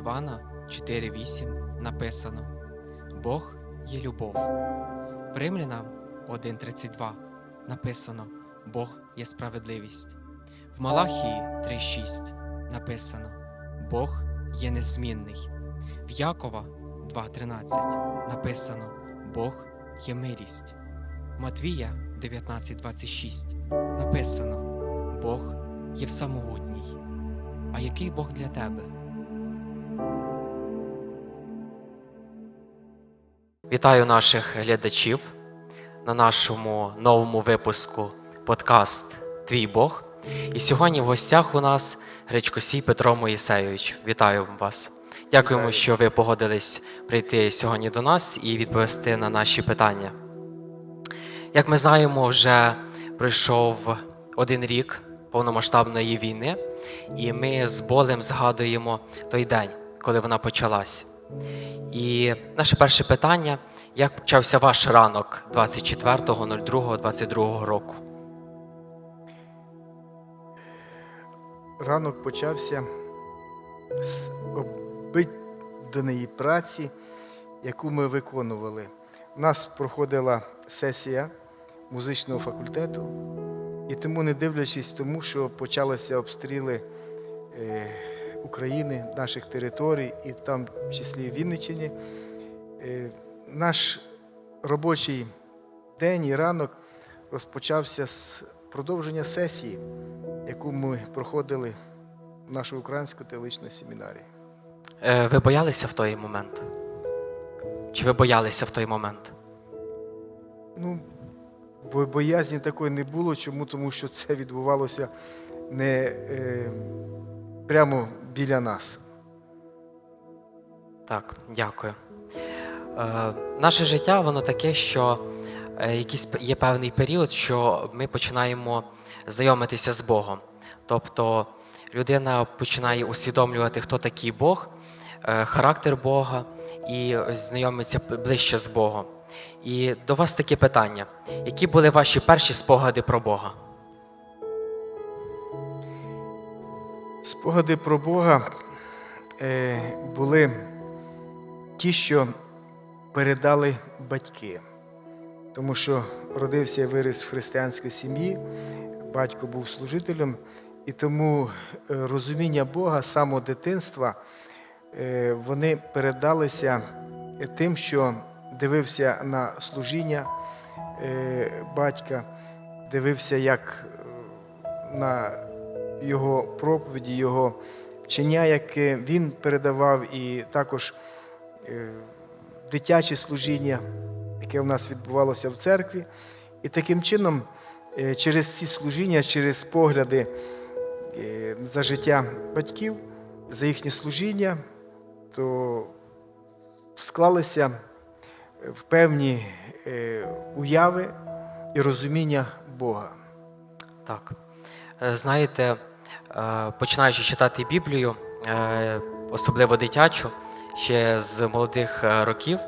Івана 4.8 написано: Бог є любов. Римлянам 1.32 написано: Бог є справедливість. В Малахії 3.6 написано: Бог є незмінний. В Якова 2.13 написано: Бог є милість. Матвія 19.26 написано: Бог є всемогутній. А який Бог для тебе? Вітаю наших глядачів на нашому новому випуску подкаст Твій Бог. І сьогодні в гостях у нас Гречкосій Петро Моїсейович. Вітаю вас. Дякуємо, Вітаю. що ви погодились прийти сьогодні до нас і відповісти на наші питання. Як ми знаємо, вже пройшов один рік повномасштабної війни, і ми з болем згадуємо той день, коли вона почалась. І наше перше питання: як почався ваш ранок 24.02.22 року? Ранок почався з обидної праці, яку ми виконували. У нас проходила сесія музичного факультету, і тому, не дивлячись тому, що почалися обстріли е, України, наших територій, і там в числі Вінниччині, е, наш робочий день і ранок розпочався з продовження сесії, яку ми проходили в нашу українську теологічну семінарію. Е, Ви боялися в той момент? Чи ви боялися в той момент? Ну, бо боязні такої не було. Чому? Тому що це відбувалося не е, прямо біля нас. Так, дякую. Е, наше життя воно таке, що е, якийсь є певний період, що ми починаємо знайомитися з Богом. Тобто людина починає усвідомлювати, хто такий Бог, е, характер Бога і знайомиться ближче з Богом. І до вас таке питання: які були ваші перші спогади про Бога? Спогади про Бога е, були ті, що передали батьки. Тому що родився і виріс в християнській сім'ї, батько був служителем, і тому е, розуміння Бога з самого дитинства е, вони передалися тим, що дивився на служіння батька, дивився як на його проповіді, його вчення, яке він передавав, і також е, дитяче служіння, яке в нас відбувалося в церкві. І таким чином, е, через ці служіння, через погляди е, за життя батьків, за їхнє служіння, то склалися в певні уяви і розуміння Бога. Так. Знаєте, починаючи читати Біблію, е, особливо дитячу, ще з молодих е, років,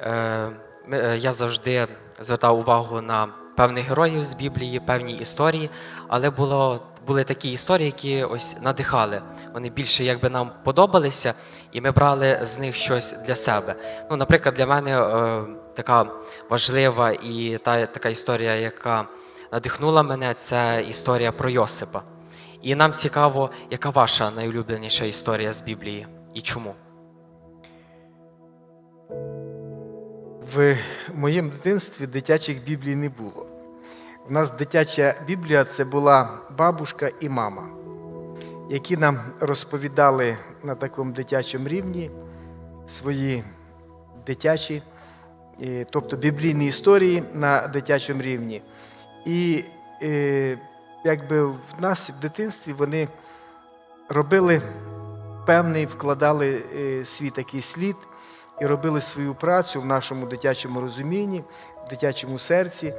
е, е, я завжди звертав увагу на певних героїв з Біблії, певні історії, але було, були такі історії, які ось надихали. Вони більше якби нам подобалися, і ми брали з них щось для себе. Ну, наприклад, для мене е, така важлива і та така історія, яка надихнула мене, це історія про Йосипа. І нам цікаво, яка ваша найулюбленіша історія з Біблії і чому? В моєму дитинстві дитячих біблій не було. У нас дитяча біблія це була бабушка і мама, які нам розповідали на такому дитячому рівні свої дитячі, е, тобто біблійні історії на дитячому рівні. І е, якби в нас в дитинстві вони робили певний, вкладали е, свій такий слід і робили свою працю в нашому дитячому розумінні, в дитячому серці.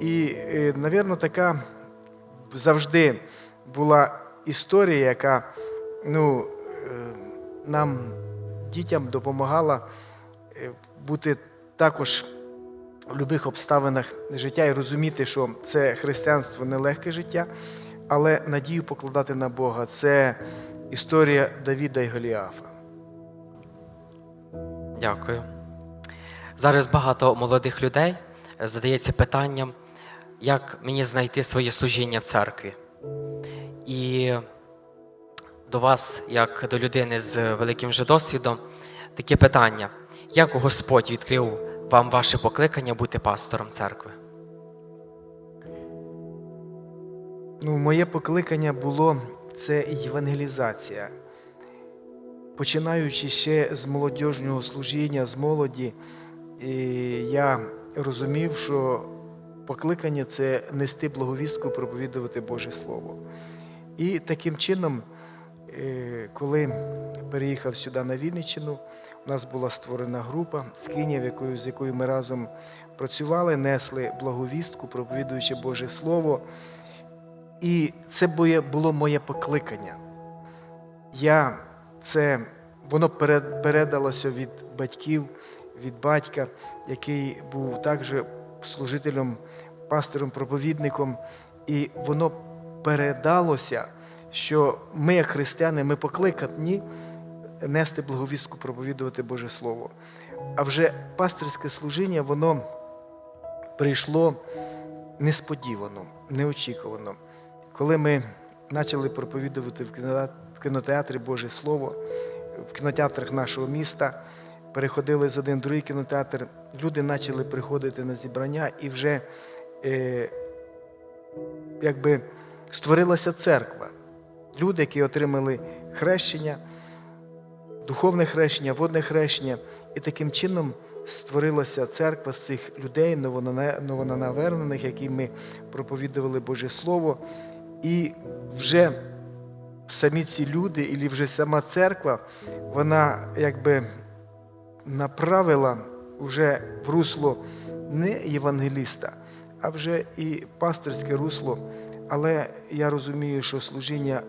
І, е, навірно, така завжди була історія, яка ну, е, нам, дітям, допомагала бути також в будь-яких обставинах життя і розуміти, що це християнство нелегке життя, але надію покладати на Бога. Це історія Давіда і Голіафа. Дякую. Зараз багато молодих людей задається питанням, як мені знайти своє служіння в церкві. І до вас, як до людини з великим вже досвідом, таке питання: як Господь відкрив вам ваше покликання бути пастором церкви? Ну, моє покликання було це євангелізація. Починаючи ще з молодіжного служіння, з молоді, я розумів, що покликання це нести благовістку, проповідувати Боже Слово. І таким чином, коли переїхав сюди на Вінниччину, у нас була створена група з Кинів, з якою ми разом працювали, несли благовістку, проповідуючи Боже Слово. І це було моє покликання. Я це, воно передалося від батьків, від батька, який був також служителем, пастором, проповідником. І воно передалося, що ми, як християни, ми покликані нести благовістку, проповідувати Боже Слово. А вже пастирське служіння, воно прийшло несподівано, неочікувано. Коли ми почали проповідувати в кінотеатрі Боже Слово, в кінотеатрах нашого міста, переходили з один в другий кінотеатр, люди почали приходити на зібрання і вже е, якби створилася церква. Люди, які отримали хрещення, духовне хрещення, водне хрещення, і таким чином створилася церква з цих людей, новонавернених, які ми проповідували Боже Слово. І вже самі ці люди, і вже сама церква, вона якби направила вже в русло не євангеліста, а вже і пастирське русло. Але я розумію, що служіння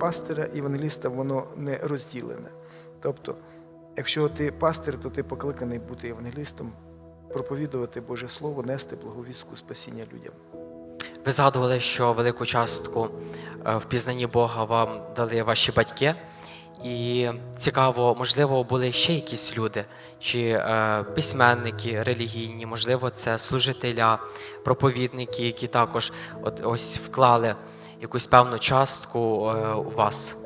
пастира і євангеліста воно не розділене. Тобто, якщо ти пастир, то ти покликаний бути євангелістом, проповідувати Боже Слово, нести благовістку спасіння людям. Ви згадували, що велику частку е, в пізнанні Бога вам дали ваші батьки. І цікаво, можливо, були ще якісь люди, чи е, письменники релігійні, можливо, це служителя, проповідники, які також от ось вклали якусь певну частку е, у вас.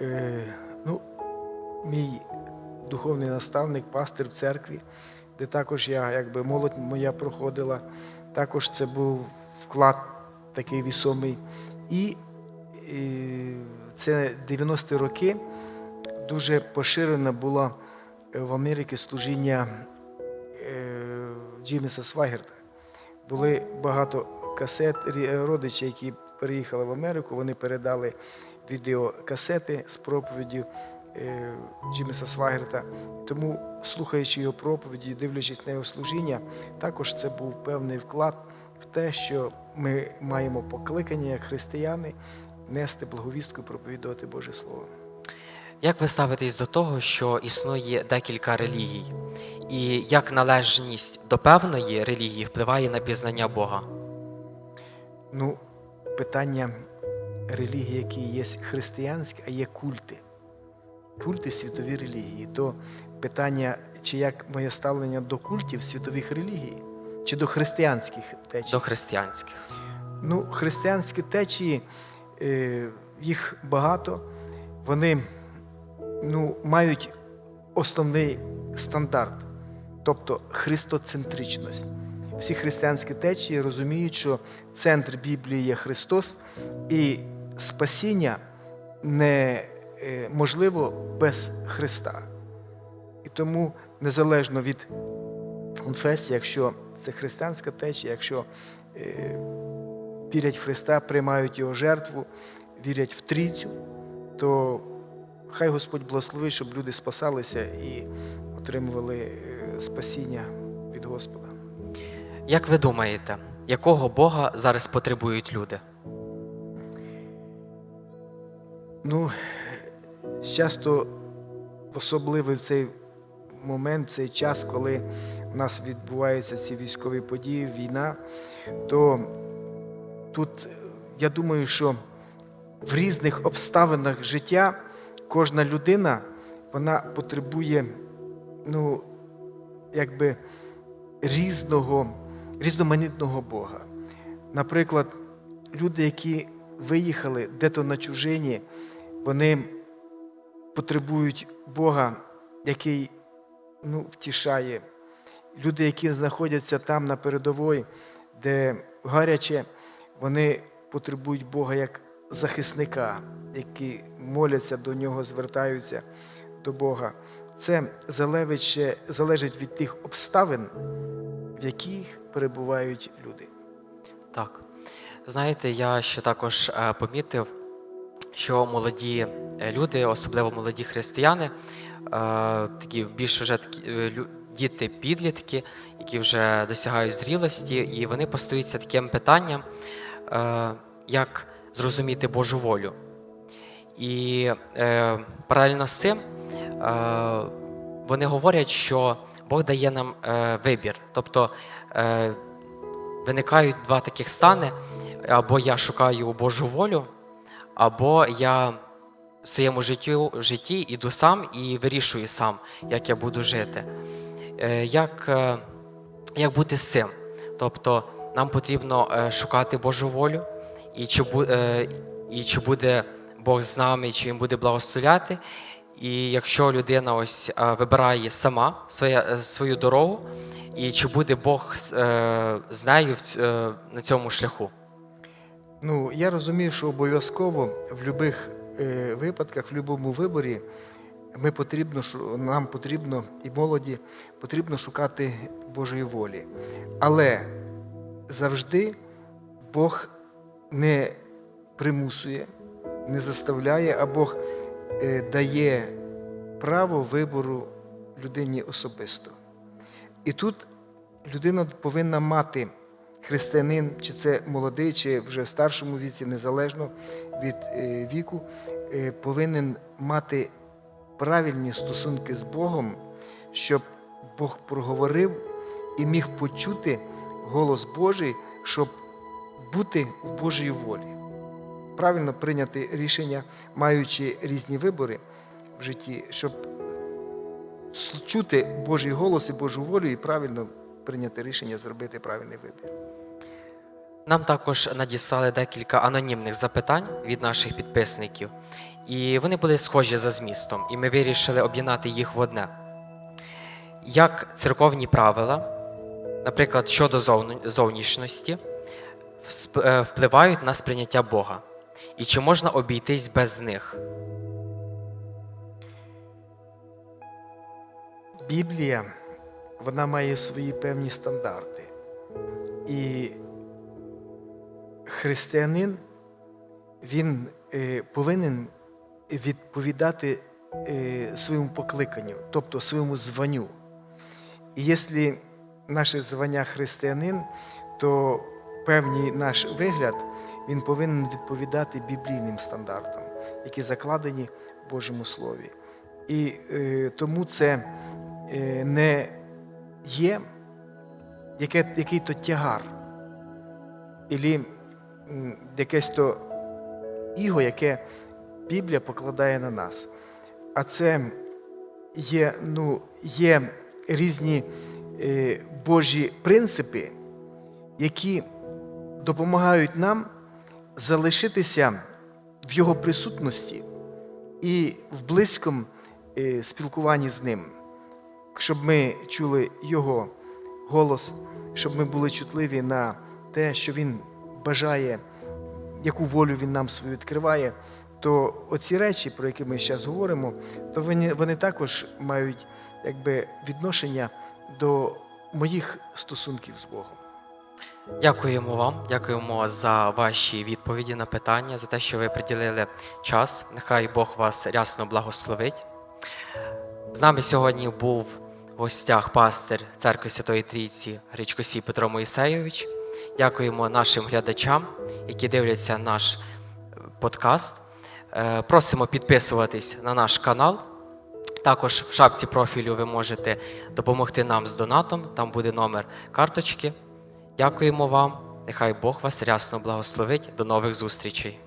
Е, ну, мій духовний наставник, пастир в церкві, де також я, якби молодь моя проходила, також це був вклад такий вісомий. І, е, це 90-ті роки дуже поширено було в Америці служіння е, Джиміса Свагерта. Були багато касет, рі- родичі, які переїхали в Америку, вони передали відеокасети з проповіддю е, Джиміса Свагерта. Тому, слухаючи його проповіді, дивлячись на його служіння, також це був певний вклад в те, що ми маємо покликання як християни нести благовістку, проповідувати Боже Слово. Як ви ставитесь до того, що існує декілька релігій, і як належність до певної релігії впливає на пізнання Бога? Ну, питання релігії, які є християнські, а є культи. Культи світові релігії. То питання, чи як моє ставлення до культів світових релігій, чи до християнських течій. До християнських. Ну, християнські течії, е, їх багато, вони ну, мають основний стандарт, тобто христоцентричність. Всі християнські течії розуміють, що центр Біблії є Христос, і спасіння неможливо без Христа. І тому, незалежно від конфесії, якщо це християнська течія, якщо е, вірять в Христа, приймають Його жертву, вірять в трійцю, то хай Господь благословить, щоб люди спасалися і отримували е, спасіння від Господа. Як ви думаєте, якого Бога зараз потребують люди? Ну, часто особливий цей момент, цей час, коли в нас відбуваються ці військові події, війна, то тут я думаю, що в різних обставинах життя кожна людина вона потребує ну, якби різного, різноманітного Бога. Наприклад, люди, які виїхали де-то на чужині, вони потребують Бога, який ну, втішає. Люди, які знаходяться там на передовій, де гаряче, вони потребують Бога як захисника, які моляться до нього, звертаються до Бога. Це залежить, від тих обставин, в яких перебувають люди. Так. Знаєте, я ще також е, помітив, що молоді е, люди, особливо молоді християни, е, такі більш вже такі е, діти підлітки, які вже досягають зрілості, і вони постаються таким питанням, як зрозуміти Божу волю. І паралельно з цим вони говорять, що Бог дає нам е, вибір. Тобто е, виникають два таких стани: або я шукаю Божу волю, або я в своєму життю, житті іду сам і вирішую сам, як я буду жити. Е, Як, е, як бути цим? Тобто нам потрібно е, шукати Божу волю, і чи, е, і чи буде Бог з нами, чи Він буде благословляти. І якщо людина ось е, вибирає сама своє, е, свою дорогу, і чи буде Бог з, е, нею ць- е, на цьому шляху? Ну, я розумію, що обов'язково в будь-яких випадках, в будь-якому виборі ми потрібно, нам потрібно і молоді потрібно шукати Божої волі. Але завжди Бог не примусує, не заставляє, а Бог дає право вибору людині особисто. І тут людина повинна мати християнин, чи це молодий, чи вже в старшому віці, незалежно від е, віку, е, повинен мати правильні стосунки з Богом, щоб Бог проговорив і міг почути голос Божий, щоб бути в Божій волі. Правильно прийняти рішення, маючи різні вибори в житті, щоб чути Божий голос і Божу волю і правильно прийняти рішення зробити правильний вибір. Нам також надіслали декілька анонімних запитань від наших підписників, і вони були схожі за змістом, і ми вирішили об'єднати їх в одне. Як церковні правила, наприклад, щодо зовнішності, е, впливають на сприйняття Бога? І чи можна обійтись без них? Біблія вона має свої певні стандарти. І християнин він е, повинен відповідати е, своєму покликанню, тобто своєму званню. І якщо наше звання християнин, то певний наш вигляд він повинен відповідати біблійним стандартам, які закладені в Божому Слові. І е, тому це е, не є яке, який-то тягар, або якесь то іго, яке Біблія покладає на нас. А це є, ну, є різні е, Божі принципи, які допомагають нам залишитися в Його присутності і в близькому е, спілкуванні з ним, щоб ми чули Його голос, щоб ми були чутливі на те, що Він бажає, яку волю Він нам свою відкриває, то оці речі, про які ми зараз говоримо, то вони, вони також мають якби, відношення до моїх стосунків з Богом. Дякуємо вам, дякуємо за ваші відповіді на питання, за те, що ви приділили час. Нехай Бог вас рясно благословить. З нами сьогодні був в гостях пастир церкви Святої Трійці Гречкосій Петро Моїсейович. Дякуємо нашим глядачам, які дивляться наш е, подкаст. Е, Просимо підписуватись на наш канал. Також в шапці профілю ви можете допомогти нам з донатом, там буде номер карточки. Дякуємо вам. Нехай Бог вас рясно благословить. До нових зустрічей.